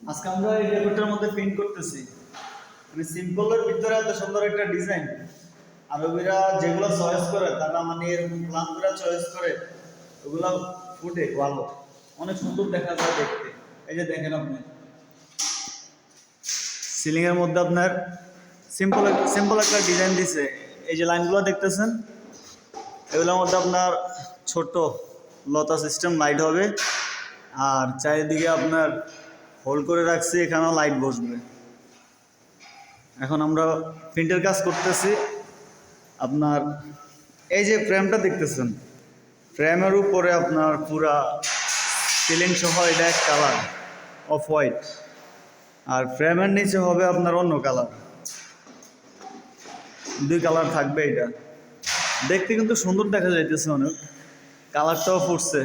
আজকে আমরা এই রেকর্ডটার মধ্যে প্রিন্ট করতেছি। মানে সিম্পলের ভিতরে এত সুন্দর একটা ডিজাইন আরবিরা যেগুলো চয়েস করে তারা মানে এরকম প্লান চয়েস করে, ওগুলো ফুটে, ভালো। অনেক সুন্দর দেখা যায় দেখতে। এই যে দেখেন আপনি। সিলিং এর মধ্যে আপনার সিম্পল সিম্পল একটা ডিজাইন দিছে। এই যে লাইনগুলো দেখতেছেন, এগুলোর মধ্যে আপনার ছোট লতা সিস্টেম লাইট হবে। আর চারিদিকে আপনার হোল্ড করে রাখছি, এখানেও লাইট বসবে। এখন আমরা প্রিন্টের কাজ করতেছি। আপনার, এই যে ফ্রেমটা দেখতেছেন ফ্রেমের উপরে আপনার পুরা সিলিং সহ এটা এক কালার অফ হোয়াইট আর ফ্রেমের নিচে হবে আপনার অন্য কালার দুই কালার থাকবে এটা। দেখতে কিন্তু সুন্দর দেখা যাইতেছে অনেক। কালারটাও ফুটছে।